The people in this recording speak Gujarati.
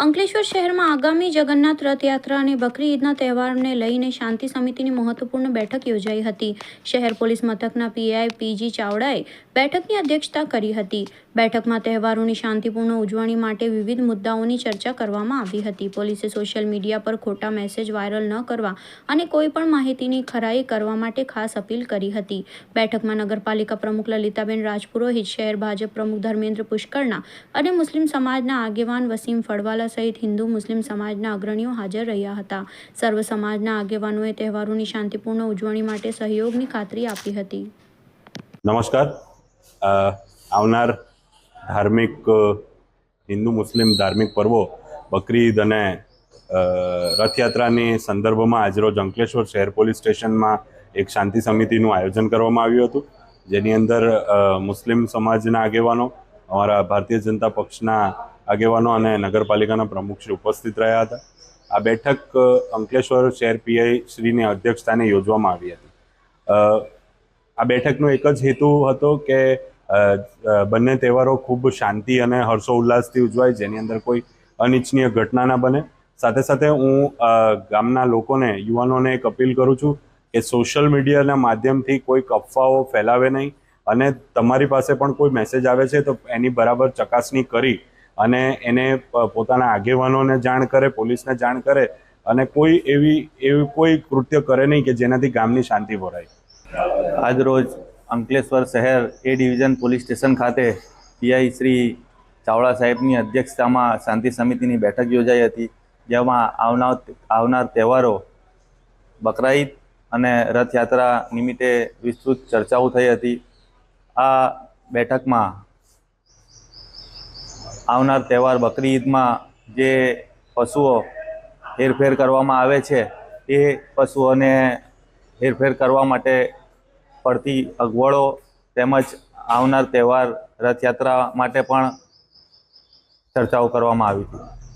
અંકલેશ્વર શહેરમાં આગામી જગન્નાથ રથયાત્રા અને બકરી ઈદના તહેવારને લઈને શાંતિ સમિતિની મહત્વપૂર્ણ બેઠક યોજાઈ હતી. શહેર પોલીસ મથકના પીઆઈ પીજી ચાવડાએ બેઠકની અધ્યક્ષતા કરી હતી. બેઠકમાં તહેવારોની શાંતિપૂર્ણ ઉજવણી માટે વિવિધ મુદ્દાઓની ચર્ચા કરવામાં આવી હતી. પોલીસે સોશિયલ મીડિયા પર ખોટા મેસેજ વાયરલ ન કરવા અને કોઈ પણ માહિતીની ખરાઈ કરવા માટે ખાસ અપીલ કરી હતી. બેઠકમાં નગરપાલિકા પ્રમુખ લલિતાબેન રાજપુરોહિત, શહેર ભાજપ પ્રમુખ ધર્મેન્દ્ર પુષ્કરના અને મુસ્લિમ સમાજના આગેવાન વસીમ ફળવાલા સહિત હિન્દુ, મુસ્લિમ સમાજના અગ્રણીઓ હાજર રહ્યા હતા. સર્વ સમાજના આગેવાનોએ તહેવારોની શાંતિપૂર્ણ ઉજવણી માટે સહયોગની ખાતરી આપી હતી. નમસ્કાર. આવનાર ધાર્મિક હિન્દુ, મુસ્લિમ ધાર્મિક પર્વો બકરી ઈદ અને રથયાત્રાની સંદર્ભમાં આજરોજ અંકલેશ્વર શહેર પોલીસ સ્ટેશનમાં એક શાંતિ સમિતિનું આયોજન કરવામાં આવ્યું હતું. જેની અંદર મુસ્લિમ સમાજના આગેવાનો, અમારા ભારતીય જનતા પક્ષના આગેવાનો અને નગરપાલિકાના પ્રમુખશ્રી ઉપસ્થિત રહ્યા હતા. આ બેઠક અંકલેશ્વર શહેર પીઆઈ શ્રીની અધ્યક્ષસ્થાને યોજવામાં આવી હતી. આ બેઠકનો એક જ હેતુ હતો કે બંને તહેવારો ખૂબ શાંતિ અને હર્ષોલ્લાસથી ઉજવાય, જેની અંદર કોઈ અનિચ્છનીય ઘટના ના બને. સાથે સાથે હું ગામના લોકોને, યુવાનોને એક અપીલ કરું છું કે સોશિયલ મીડિયાના માધ્યમથી કોઈક અફવાઓ ફેલાવે નહીં અને તમારી પાસે પણ કોઈ મેસેજ આવે છે તો એની બરાબર ચકાસણી કરી અને એને પોતાના આગેવાનોને જાણ કરે, પોલીસને જાણ કરે અને કોઈ એવી એવી કોઈ કૃત્ય કરે નહીં કે જેનાથી ગામની શાંતિ ભરાય આજરોજ અંકલેશ્વર શહેર એ ડિવિઝન પોલીસ સ્ટેશન ખાતે પીઆઈ શ્રી ચાવડા સાહેબની અધ્યક્ષતામાં શાંતિ સમિતિની બેઠક યોજાઈ હતી, જેમાં આવનાર આવનાર તહેવારો બકરાઈદ અને રથયાત્રા નિમિત્તે વિસ્તૃત ચર્ચાઓ થઈ હતી. આ બેઠકમાં આવનાર તહેવાર બકરી ઈદમાં જે પશુઓ હેરફેર કરવામાં આવે છે, એ પશુઓને હેરફેર કરવા માટે પડતી અગવડો તેમજ આવનાર તહેવાર રથયાત્રા માટે પણ ચર્ચાઓ કરવામાં આવી હતી.